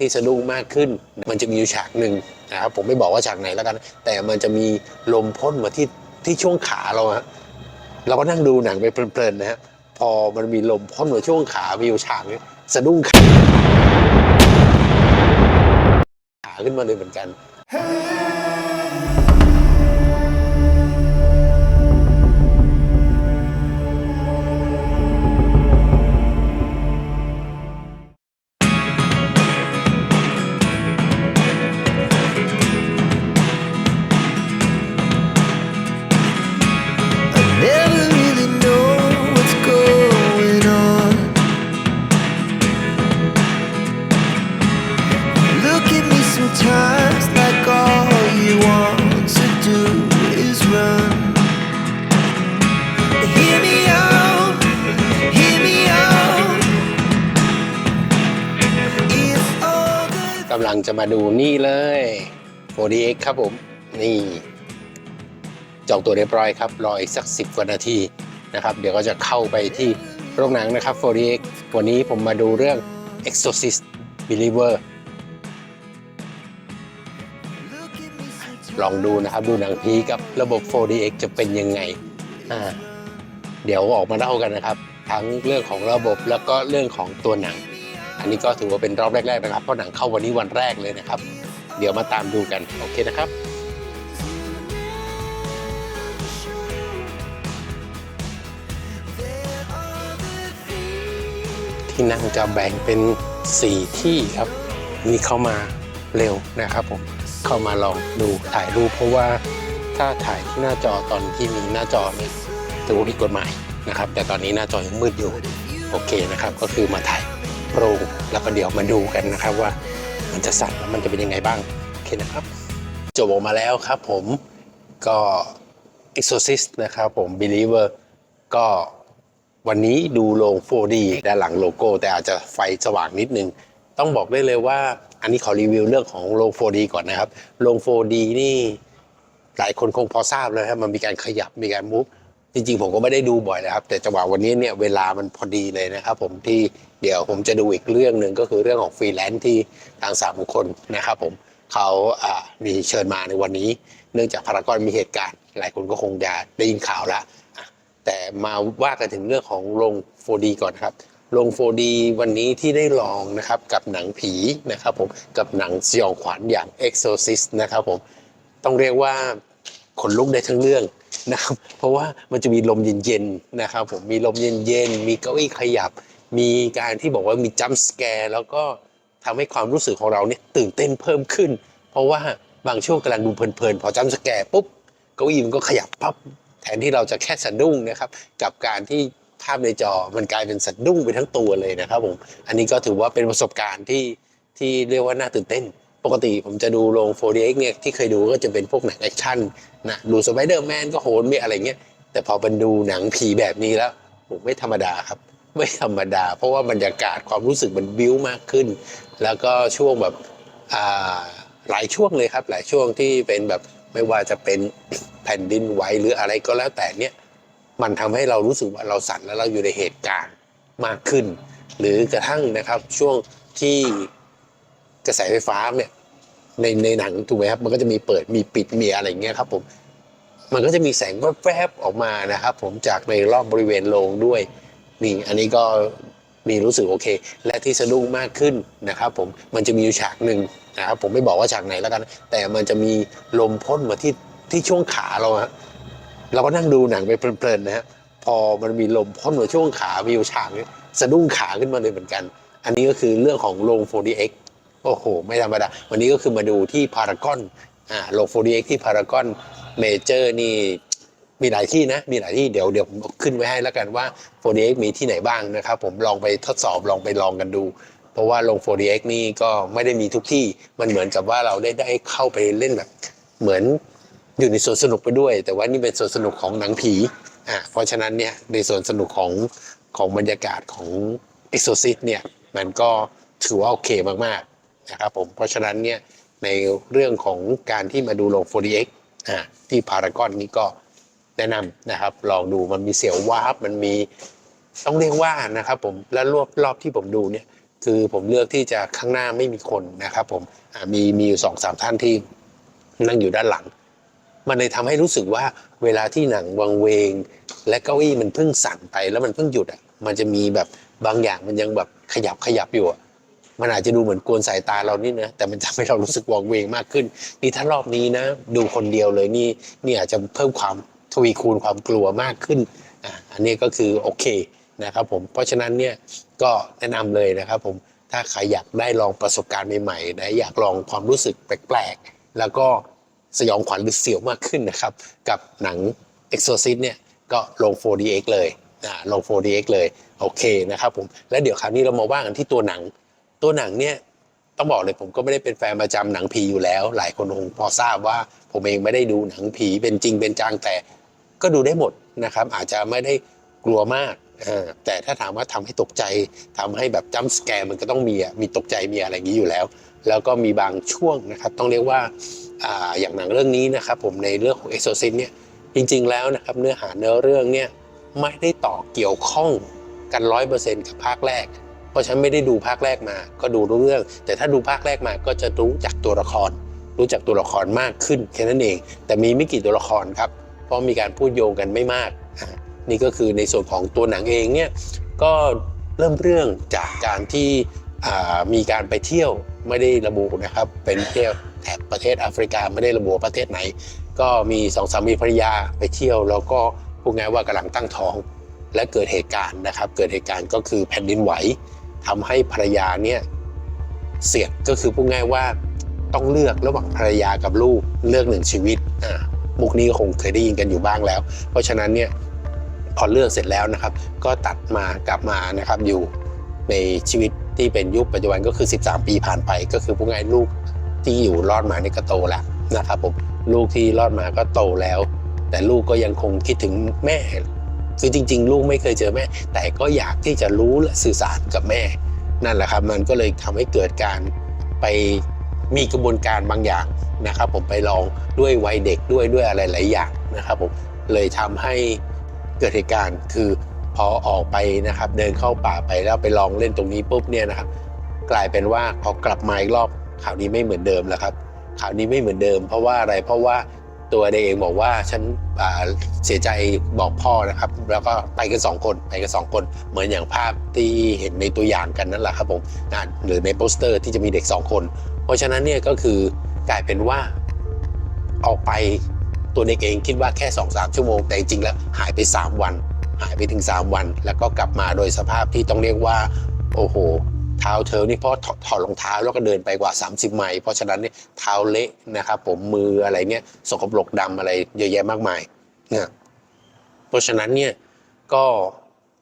ที่สะดุ้งมากขึ้น มันจะมีอยู่ฉากหนึ่งนะครับผมไม่บอกว่าฉากไหนแล้วกัน แต่มันจะมีลมพ่นมาที่ที่ช่วงขาเราฮะเราก็นั่งดูหนังไปเพลินๆนะฮะพอมันมีลมพ่นมาช่วงขามีอยู่ฉากนี้สะดุ้งขาขาขึ้นมาเลยเหมือนกันำลังจะมาดูนี่เลย 4DX ครับผม นี่จองตัวเรียบร้อยครับ รออีกสัก 10 กว่านาทีนะครับ เดี๋ยวก็จะเข้าไปที่โรงหนังนะครับ 4DX วันนี้ผมมาดูเรื่อง Exorcist Believer ลองดูนะครับ ดูหนังผีกับระบบ 4DX จะเป็นยังไงอ่าเดี๋ยวออกมาเล่ากันนะครับ ทั้งเรื่องของระบบแล้วก็เรื่องของตัวหนัง อันนี้ก็ถือว่าเป็นรอบแรกๆนะครับเพราะหนังเข้าวันนี้วันแรกเลยนะครับ เดี๋ยวมาตามดูกันโอเคนะครับที่นั่งจะแบ่งเป็น 4 ที่ครับนี่เข้ามาเร็วนะครับผมเข้ามาลองดูถ่ายรูปเพราะว่าถ้าถ่ายที่หน้าจอตอนที่มีหน้าจอเนี่ยถือว่าผิดกฎหมายนะครับ แต่ตอนนี้หน้าจอยังมืดอยู่โอเคนะครับ ก็คือมาถ่าย โรงแล้วก็เดี๋ยวมาดูกันนะครับว่ามันจะสั่นแล้วมันจะเป็นยังไงบ้างโอเคนะครับจบออกมาแล้วครับผมก็ Exorcist นะครับผม Believer ก็วันนี้ดูโรง 4D ด้านหลังโลโก้ แต่อาจจะไฟสว่างนิดนึง ต้องบอกได้เลยว่า อันนี้ขอรีวิวเรื่องของโรง 4D ก่อนนะครับโรง 4D นี่หลายคนคงพอทราบแล้วครับมันมีการขยับมีการมุฟ จริงๆ ผมก็ไม่ได้ดูบ่อยนะครับ แต่จังหวะวันนี้เนี่ยเวลามันพอดีเลยนะครับ ผมที่เดี๋ยวผมจะดูอีกเรื่องหนึ่งก็คือเรื่องของฟรีแลนซ์ที่ทางสามคนนะครับ ผมเขาอ่ามีเชิญมาในวันนี้ เนื่องจากพารากอนมีเหตุการณ์ หลายคนก็คงจะได้ยินข่าวแล้วอะแต่มาว่ากันถึงเรื่องของโรง 4D ก่อนครับโรง 4D วันนี้ที่ได้ลองนะครับกับหนังผีนะครับผมกับหนังสยองขวัญอย่าง Exorcist นะครับผมต้องเรียกว่าขนลุกได้ทั้งเรื่อง นะครับเพราะว่ามันจะมีลมเย็นๆนะครับผมมีลมเย็นๆมีเก้าอี้ขยับ มีการที่บอกว่ามีจัมป์สแกร์แล้วก็ทำให้ความรู้สึกของเราเนี่ยตื่นเต้นเพิ่มขึ้น เพราะว่าบางช่วงกำลังดูเพลินๆพอจัมป์สแกร์ปุ๊บเก้าอี้มันก็ขยับปั๊บแทนที่เราจะแค่สะดุ้งนะครับกับการที่ภาพในจอมันกลายเป็นสะดุ้งไปทั้งตัวเลยนะครับผมอันนี้ก็ถือว่าเป็นประสบการณ์ที่ที่เรียกว่าน่าตื่นเต้น ปกติผมจะดูโรง 4DX เนี่ยที่เคยดูก็จะเป็นพวกหนังแอคชั่นนะดูสไปเดอร์แมนก็โหนมีอะไรเงี้ยแต่พอเป็นดูหนังผีแบบนี้แล้วผมไม่ธรรมดาครับ ไม่ธรรมดา เพราะว่าบรรยากาศความรู้สึกมันบิ้วมากขึ้น แล้วก็ช่วงแบบอ่าหลายช่วงเลยครับ หลายช่วงที่เป็นแบบไม่ว่าจะเป็นแผ่นดินไหวหรืออะไรก็แล้วแต่เนี่ยมันทำให้เรารู้สึกว่าเราสั่นแล้วเราอยู่ในเหตุการณ์มากขึ้น หรือกระทั่งนะครับช่วงที่ กระแสไฟฟ้าเนี่ยในในหนังถูกไหมครับมันก็จะมีเปิดมีปิดมีอะไรอย่างเงี้ยครับผมมันก็จะมีแสงแวบๆออกมานะครับ ผมจากในรอบบริเวณโรงด้วยนี่อันนี้ก็มีรู้สึกโอเค และที่สะดุ้งมากขึ้นนะครับ ผมมันจะมีอยู่ฉากหนึ่งนะครับผมไม่บอกว่าฉากไหนแล้วกัน แต่มันจะมีลมพ่นมาที่ที่ช่วงขาเราฮะเราก็นั่งดูหนังไปเพลินๆนะฮะพอมันมีลมพ่นมาช่วงขามีอยู่ฉากนี้สะดุ้งขาขึ้นมาเลยเหมือนกัน อันนี้ก็คือเรื่องของโรง 4DX โอ้โห ไม่ธรรมดา วันนี้ก็คือมาดูที่พารากอนอ่าโล 4DX ที่พารากอนเมเจอร์นี่มีหลายที่นะ มีหลายที่เดี๋ยวเดี๋ยวผมขึ้นไว้ให้แล้วกันว่า 4DX มีที่ไหนบ้างนะครับ ผมลองไปทดสอบลองไปลองกันดู เพราะว่าลง 4DX นี่ก็ไม่ได้มีทุกที่มันเหมือนกับว่าเราได้ได้เข้าไปเล่นแบบ เหมือนอยู่ในสวนสนุกไปด้วย แต่ว่านี่เป็นสวนสนุกของหนังผีอ่าเพราะฉะนั้นเนี่ยในสวนสนุกของของบรรยากาศของ Exorcist เนี่ยมันก็ถือว่าโอเคมากๆ นะครับผมเพราะฉะนั้นเนี่ยในเรื่องของการที่มาดูโรง 4DX อ่าที่พารากอนนี่ก็แนะนำนะครับ ลองดูมันมีเสียววาร์ปมันมีต้องเรียกว่านะครับผมและรอบรอบที่ผมดูเนี่ยคือผมเลือกที่จะข้างหน้าไม่มีคนนะครับผมมีมีอยู่สองสามท่านที่นั่งอยู่ด้านหลัง มันเลยทำให้รู้สึกว่าเวลาที่หนังวังเวง และเก้าอี้มันเพิ่งสั่นไปแล้วมันเพิ่งหยุดอะมันจะมีแบบบางอย่างมันยังแบบขยับขยับอยู่อะ มันอาจจะดูเหมือนกวนสายตาเรานี่นะแต่มันทำให้เรารู้สึกวังเวงมากขึ้น นี่ถ้ารอบนี้นะ ดูคนเดียวเลยนี่นี่อาจจะเพิ่มความทวีคูณความกลัวมากขึ้นอะอันนี้ก็คือโอเคนะครับผมเพราะฉะนั้นเนี่ยก็แนะนำเลยนะครับผมถ้าใครอยากได้ลองประสบการณ์ใหม่ๆนะอยากลองความรู้สึกแปลกๆ แล้วก็สยองขวัญหรือเสียวมากขึ้นนะครับ กับหนัง Exorcist เนี่ยก็ลง 4DX เลยอ่าลง 4DX เลย โอเคนะครับผม แล้วเดี๋ยวคราวนี้เรามาว่ากันที่ตัวหนัง ตัวหนังเนี่ยต้องบอกเลยผมก็ไม่ได้เป็นแฟนประจำหนังผีอยู่แล้ว หลายคนคงพอทราบว่าผมเองไม่ได้ดูหนังผีเป็นจริงเป็นจังแต่ก็ดูได้หมดนะครับ อาจจะไม่ได้กลัวมากแต่ถ้าถามว่าทำให้ตกใจทำให้แบบจัมสแกร์มันก็ต้องมีมีตกใจมีอะไรอย่างนี้อยู่แล้ว แล้วก็มีบางช่วงนะครับ ต้องเรียกว่าอาอย่างหนังเรื่องนี้นะครับ ผมในเรื่องของ Exorcist เนี่ยจริง ๆ แล้วนะครับเนื้อหาเนื้อเรื่องเนี่ยไม่ได้ต่อเกี่ยวข้องกันร้อยเปอร์เซ็นต์กับภาคแรก เพราะฉันไม่ได้ดูภาคแรกมา ก็ดูรู้เรื่อง แต่ถ้าดูภาคแรกมาก็จะรู้จักตัวละคร รู้จักตัวละครมากขึ้นแค่นั้นเอง แต่มีไม่กี่ตัวละครครับ เพราะมีการพูดโยงกันไม่มาก นี่ก็คือในส่วนของตัวหนังเองเนี่ยก็เริ่มเรื่องจากการที่มีการไปเที่ยวไม่ได้ระบุนะครับ เป็นเที่ยวแถบประเทศแอฟริกาไม่ได้ระบุประเทศไหน ก็มีสองสามีภรรยาไปเที่ยว แล้วก็พูดง่ายว่ากำลังตั้งท้อง และเกิดเหตุการณ์นะครับ เกิดเหตุการณ์ก็คือแผ่นดินไหว ทำให้ภรรยาเนี่ยเสียก็คือพูดง่ายว่าต้องเลือกระหว่างภรรยากับลูกเลือกหนึ่งชีวิตอ่ามุกนี้คงเคยได้ยินกันอยู่บ้างแล้ว เพราะฉะนั้นเนี่ยพอเลือกเสร็จแล้วนะครับ ก็ตัดมากลับมานะครับอยู่ในชีวิตที่เป็นยุคปัจจุบันก็คือ 13 ปีผ่านไป ก็คือพูดง่ายลูกที่อยู่รอดมานี่ก็โตแล้วนะครับผมลูกที่รอดมาก็โตแล้ว แต่ลูกก็ยังคงคิดถึงแม่ คือจริง ๆ ลูกไม่เคยเจอแม่ แต่ก็อยากที่จะรู้และสื่อสารกับแม่ นั่นแหละครับ มันก็เลยทำให้เกิดการไปมีกระบวนการบางอย่างนะครับ ผมไปลองด้วยวัยเด็กด้วยด้วยอะไรหลายอย่างนะครับผมเลยทำให้เกิดเหตุการณ์คือพอออกไปนะครับ เดินเข้าป่าไปแล้วไปลองเล่นตรงนี้ปุ๊บเนี่ยนะครับ กลายเป็นว่าพอกลับมาอีกรอบข่าวนี้ไม่เหมือนเดิมแล้วครับข่าวนี้ไม่เหมือนเดิม เพราะว่าอะไรเพราะว่า ตัวเดย์เองบอกว่าฉันเสียใจบอกพ่อนะครับ แล้วก็ไปกันสองคนไปกันสองคน เหมือนอย่างภาพที่เห็นในตัวอย่างกันนั่นแหละครับผมอ่าหรือในโปสเตอร์ที่จะมีเด็กสองคน เพราะฉะนั้นเนี่ยก็คือกลายเป็นว่าออกไปตัวเด็กเองคิดว่าแค่2อสชั่วโมงแต่จริงแล้วหายไป 3 วัน หายไปถึง 3 วัน แล้วก็กลับมาโดยสภาพที่ต้องเรียกว่า โอ้โห เท้าเธอนี่เพราะถอดถอดรองเท้าแล้วก็เดินไปกว่า 30 ไมล์เพราะฉะนั้นเนี่ยเท้าเละนะครับผมมืออะไรเนี่ยสกปรกดำอะไรเยอะแยะมากมายเนี่ยเพราะฉะนั้นเนี่ยก็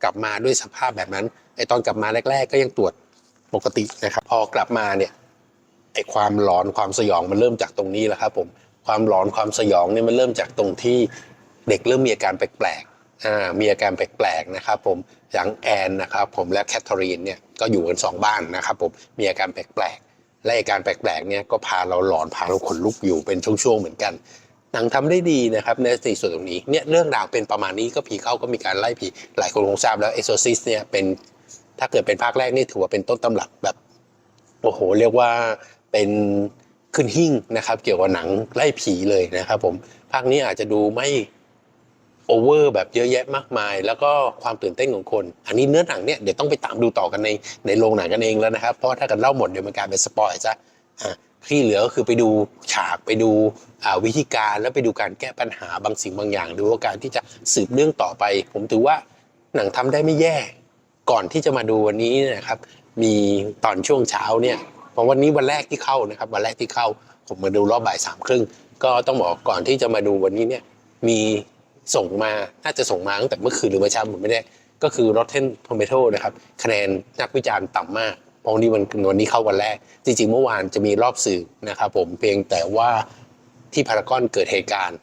กลับมาด้วยสภาพแบบนั้นไอตอนกลับมาแรก ๆ ก็ยังตรวจปกตินะครับพอกลับมาเนี่ยไอความหลอนความสยองมันเริ่มจากตรงนี้แหละครับผมความหลอนความสยองเนี่ยมันเริ่มจากตรงที่เด็กเริ่มมีอาการแปลก มีอาการแปลกๆนะครับผมอย่างแอนนะครับผมและแคทเธอรีนเนี่ยก็อยู่กันสองบ้านนะครับผมมีอาการแปลกๆและอาการแปลกๆเนี่ยก็พาเราหลอนพาเราขนลุกอยู่เป็นช่วงๆเหมือนกันหนังทำได้ดีนะครับในในส่วนตรงนี้เนี่ยเรื่องราวเป็นประมาณนี้ก็ผีเข้าก็มีการไล่ผีหลายคนคงทราบแล้ว Exorcist เนี่ยเป็นถ้าเกิดเป็นภาคแรกนี่ถือว่าเป็นต้นตำรับแบบโอ้โหเรียกว่าเป็นขึ้นหิ่งนะครับ เกี่ยวกับหนังไล่ผีเลยนะครับผมภาคนี้อาจจะดูไม่ อเวอร์แบบเยอะแยะมากมาย แล้วก็ความตื่นเต้นของคน อันนี้เนื้อหนังเนี่ยเดี๋ยวต้องไปตามดูต่อกันในในโรงหนังกันเองแล้วนะครับเพราะถ้ากิดเล่าหมดเดี๋ยวมันกลายเป็นสปอยล์ซะที่เหลือก็คือไปดูฉากไปดูวิธีการแล้วไปดูการแก้ปัญหาบางสิ่งบางอย่าง ดูว่าการที่จะสืบเรื่องต่อไป ผมถือว่าหนังทำได้ไม่แย่ ก่อนที่จะมาดูวันนี้นยนะครับ มีตอนช่วงเช้าเนี่ยเพราะวันนี้วันแรกที่เข้านะครับ วันแรกที่เข้าผมมาดูรอบบ่ายสามครึ่งก็ต้องบอกก่อนที่จะมาดูวันนี้เนี่ยมี ส่งมาน่าจะส่งมาตั้งแต่เมื่อคืนหรือเมื่อเช้าผมไม่ได้ก็คือ Rotten Tomato นะครับคะแนนนักวิจารณ์ต่ำมากเพราะวันนี้วันวันนี้เข้าวันแรก จริง ๆ เมื่อวานจะมีรอบสื่อนะครับผมเพียงแต่ว่าที่พารากอนเกิดเหตุการณ์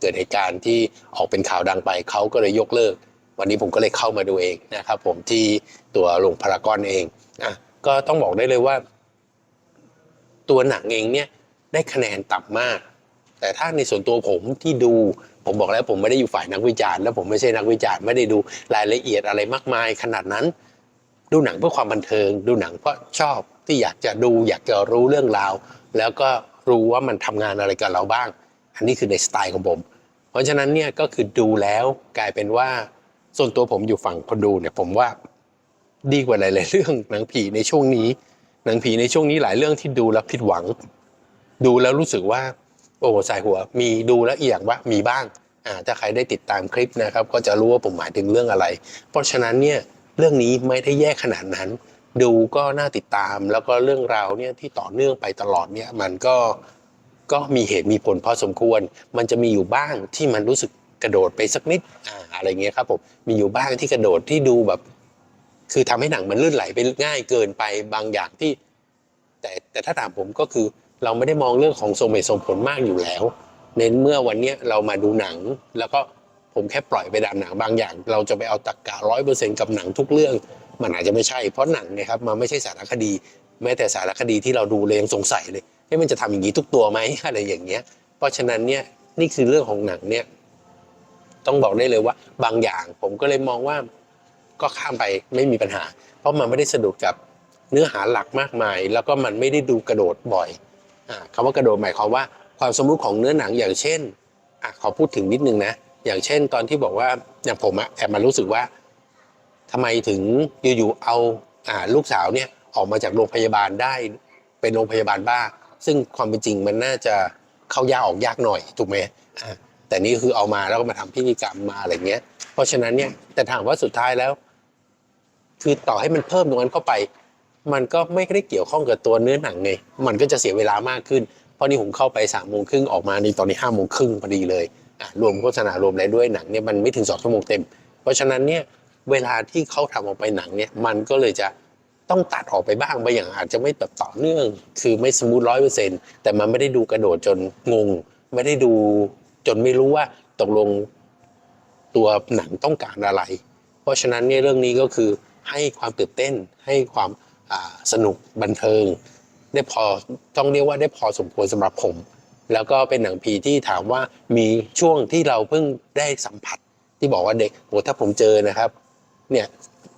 เกิดเหตุการณ์ที่ออกเป็นข่าวดังไปเขาก็เลยยกเลิก วันนี้ผมก็เลยเข้ามาดูเองนะครับผมที่ตัวโรงพารากอนเองอะก็ต้องบอกได้เลยว่า ตัวหนังเองเนี่ยได้คะแนนต่ำมาก แต่ถ้าในส่วนตัวผมที่ดู ผมบอกแล้วผมไม่ได้อยู่ฝ่ายนักวิจารณ์ และผมไม่ใช่นักวิจารณ์ไม่ได้ดูรายละเอียดอะไรมากมายขนาดนั้น ดูหนังเพื่อความบันเทิง ดูหนังเพราะชอบที่อยากจะดูอยากจะรู้เรื่องราว แล้วก็รู้ว่ามันทำงานอะไรกับเราบ้าง อันนี้คือในสไตล์ของผม เพราะฉะนั้นเนี่ยก็คือดูแล้วกลายเป็นว่า ส่วนตัวผมอยู่ฝั่งคนดูเนี่ยผมว่าดีกว่าหลายๆเรื่องหนังผีในช่วงนี้ หนังผีในช่วงนี้หลายเรื่องที่ดูแล้วผิดหวัง ดูแล้วรู้สึกว่า โอ้สายหัวมีดูแล้วอียงว่ามีบ้างอ่าถ้าใครได้ติดตามคลิปนะครับ ก็จะรู้ว่าผมหมายถึงเรื่องอะไร เพราะฉะนั้นเนี่ยเรื่องนี้ไม่ได้แย่ขนาดนั้น ดูก็น่าติดตาม แล้วก็เรื่องราวเนี่ยที่ต่อเนื่องไปตลอดเนี่ยมันก็ก็มีเหตุมีผลพอสมควร มันจะมีอยู่บ้างที่มันรู้สึกกระโดดไปสักนิดอ่าอะไรเงี้ยครับผมมีอยู่บ้างที่กระโดดที่ดูแบบ คือทำให้หนังมันลื่นไหลไปง่ายเกินไปบางอย่างที่ แต่แต่ถ้าถามผมก็คือ เราไม่ได้มองเรื่องของสมเหตุสมผลมากอยู่แล้ว เน้นเมื่อวันนี้เรามาดูหนัง แล้วก็ผมแค่ปล่อยไปดามหนังบางอย่าง เราจะไปเอาตักกะร้อยเปอร์เซ็นต์กับหนังทุกเรื่อง มันอาจจะไม่ใช่ เพราะหนังเนี่ยครับมันไม่ใช่สารคดี แม้แต่สารคดีที่เราดูเลยยังสงสัยเลยเฮ้มันจะทำอย่างนี้ทุกตัวไหมอะไรอย่างเงี้ย เพราะฉะนั้นเนี่ยนี่คือเรื่องของหนังเนี่ยต้องบอกได้เลยว่าบางอย่างผมก็เลยมองว่าก็ข้ามไปไม่มีปัญหา เพราะมันไม่ได้สะดุดกับเนื้อหาหลักมากมาย แล้วก็มันไม่ได้ดูกระโดดบ่อย คำว่ากระโดดหมายความว่าความสมมุติของเนื้อหนังอย่างเช่นอขอพูดถึงนิดนึงนะอย่างเช่น ตอนที่บอกว่าอย่างผมอะแอบมารู้สึกว่าทำไมถึงอยู่ๆเอาอ่าลูกสาวเนี่ยออกมาจากโรงพยาบาลได้เป็นโรงพยาบาลบ้า ซึ่งความเป็นจริงมันน่าจะเข้ายากออกยากหน่อยถูกไหมแต่นี่คือเอามาแล้วก็มาทำพิธีกรรมมาอะไรเงี้ย เพราะฉะนั้นเนี่ยแต่ถามว่าสุดท้ายแล้ว คือต่อให้มันเพิ่มตรงนั้นเข้าไป มันก็ไม่ได้เกี่ยวข้องกับตัวเนื้อหนังไง มันก็จะเสียเวลามากขึ้น เพราะนี่ผมเข้าไปสามโมงครึ่งออกมาในตอนนี้ห้าโมงครึ่งพอดีเลยอะรวมโฆษณารวมอะไรด้วยหนังเนี่ยมันไม่ถึงสองชั่วโมงเต็ม เพราะฉะนั้นเนี่ยเวลาที่เขาทำออกไปหนังเนี่ยมันก็เลยจะต้องตัดออกไปบ้างบางอย่างอาจจะไม่แบบต่อเนื่อง คือไม่สมูทร้อยเปอร์เซ็นต์แต่มันไม่ได้ดูกระโดดจนงง ไม่ได้ดูจนไม่รู้ว่าตกลงตัวหนังต้องการอะไร เพราะฉะนั้นเนี่ยเรื่องนี้ก็คือให้ความตื่นเต้นให้ความ สนุกบันเทิง ได้พอต้องเรียกว่าได้พอสมควรสำหรับผม แล้วก็เป็นหนังผีที่ถามว่ามีช่วงที่เราเพิ่งได้สัมผัสที่บอกว่าเด็กโหถ้าผมเจอนะครับเนี่ย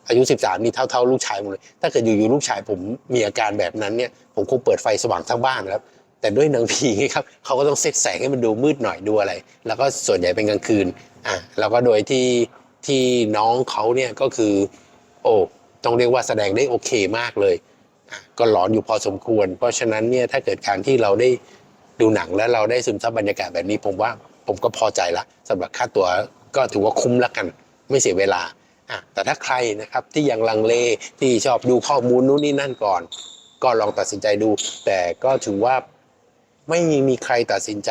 อายุ 13 นี่เท่าเท่าลูกชายผมเลย ถ้าเกิดอยู่ๆลูกชายผมมีอาการแบบนั้นเนี่ยผมคงเปิดไฟสว่างทั้งบ้านครับ แต่ด้วยหนังผีครับเขาก็ต้องเซตแสงให้มันดูมืดหน่อยดูอะไร แล้วก็ส่วนใหญ่เป็นกลางคืนอะแล้วก็โดยที่ที่น้องเขาเนี่ยก็คือ โอ้ ต้องเรียกว่าแสดงได้โอเคมากเลย ก็หลอนอยู่พอสมควร เพราะฉะนั้นเนี่ยถ้าเกิดการที่เราได้ดูหนังแล้วเราได้ซึมซับบรรยากาศแบบนี้ ผมว่าผมก็พอใจละสำหรับค่าตัวก็ถือว่าคุ้มละกัน ไม่เสียเวลาอะแต่ถ้าใครนะครับที่ยังลังเลที่ชอบดูข้อมูลนู้นนี่นั่นก่อน ก็ลองตัดสินใจดู แต่ก็ถือว่าไม่มีใครตัดสินใจ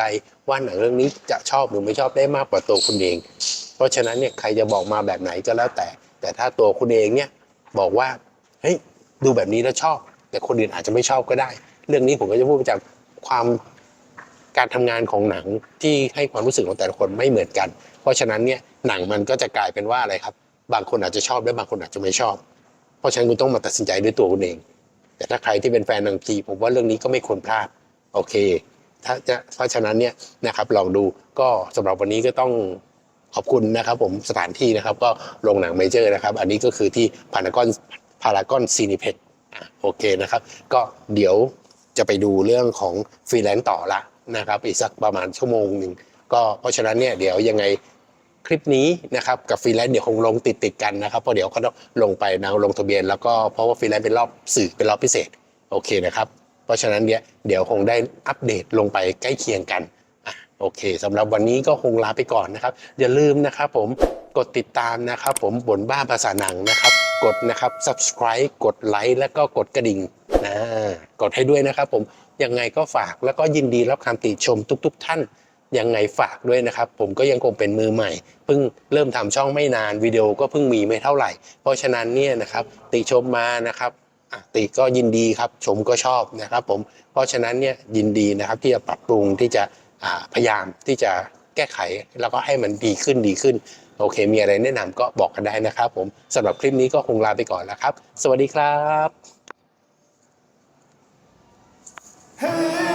ว่าหนังเรื่องนี้จะชอบหรือไม่ชอบได้มากกว่าตัวคุณเอง เพราะฉะนั้นเนี่ยใครจะบอกมาแบบไหนก็แล้วแต่ แต่ถ้าตัวคุณเองเนี่ย บอกว่าเฮ้ยดูแบบนี้แล้วชอบ แต่คนอื่นอาจจะไม่ชอบก็ได้ เรื่องนี้ผมก็จะพูดจากความการทำงานของหนังที่ให้ความรู้สึกของแต่ละคนไม่เหมือนกัน เพราะฉะนั้นเนี่ยหนังมันก็จะกลายเป็นว่าอะไรครับ บางคนอาจจะชอบและบางคนอาจจะไม่ชอบ เพราะฉะนั้นคุณต้องมาตัดสินใจด้วยตัวคุณเอง แต่ถ้าใครที่เป็นแฟนหนังผีผมว่าเรื่องนี้ก็ไม่ควรพลาดโอเค ถ้าจะเพราะฉะนั้นเนี่ยนะครับลองดูก็สำหรับวันนี้ก็ต้อง ขอบคุณนะครับผมสถานที่นะครับก็โรงหนังเมเจอร์นะครับ อันนี้ก็คือที่พารากอนพารากอนซีนิเพ็กโอเคนะครับ ก็เดี๋ยวจะไปดูเรื่องของฟรีแลนซ์ต่อละนะครับ อีกสักประมาณชั่วโมงหนึ่งก็เพราะฉะนั้นเนี่ยเดี๋ยวยังไงคลิปนี้นะครับกับฟรีแลนซ์เดี๋ยวคงลงติดติดกันนะครับเพราะเดี๋ยวก็ต้องลงไปนะลงทะเบียน แล้วก็เพราะว่าฟรีแลนซ์เป็นรอบสื่อเป็นรอบพิเศษโอเคนะครับ เพราะฉะนั้นเนี่ยเดี๋ยวคงได้อัปเดตลงไปใกล้เคียงกัน โอเคสำหรับวันนี้ก็คงลาไปก่อนนะครับอย่าลืมนะครับผมกดติดตามนะครับผมบนบ้าภาษาหนังนะครับ กดนะครับ subscribe กดไลค์แล้วก็กดกระดิ่งนะกดให้ด้วยนะครับผมยังไงก็ฝากแล้วก็ยินดีรับคำติชมทุก ๆ ท่านยังไงฝากด้วยนะครับ ผมก็ยังคงเป็นมือใหม่เพิ่งเริ่มทำช่องไม่นานวิดีโอก็เพิ่งมีไม่เท่าไหร่ เพราะฉะนั้นเนี่ยนะครับติชมมานะครับติก็ยินดีครับชมก็ชอบนะครับ ผมเพราะฉะนั้นเนี่ยยินดีนะครับที่จะปรับปรุงที่จะ พยายามที่จะแก้ไขแล้วก็ให้มันดีขึ้นดีขึ้น โอเค มีอะไรแนะนำก็บอกกันได้นะครับผมสำหรับคลิปนี้ก็คงลาไปก่อนแล้วครับ สวัสดีครับ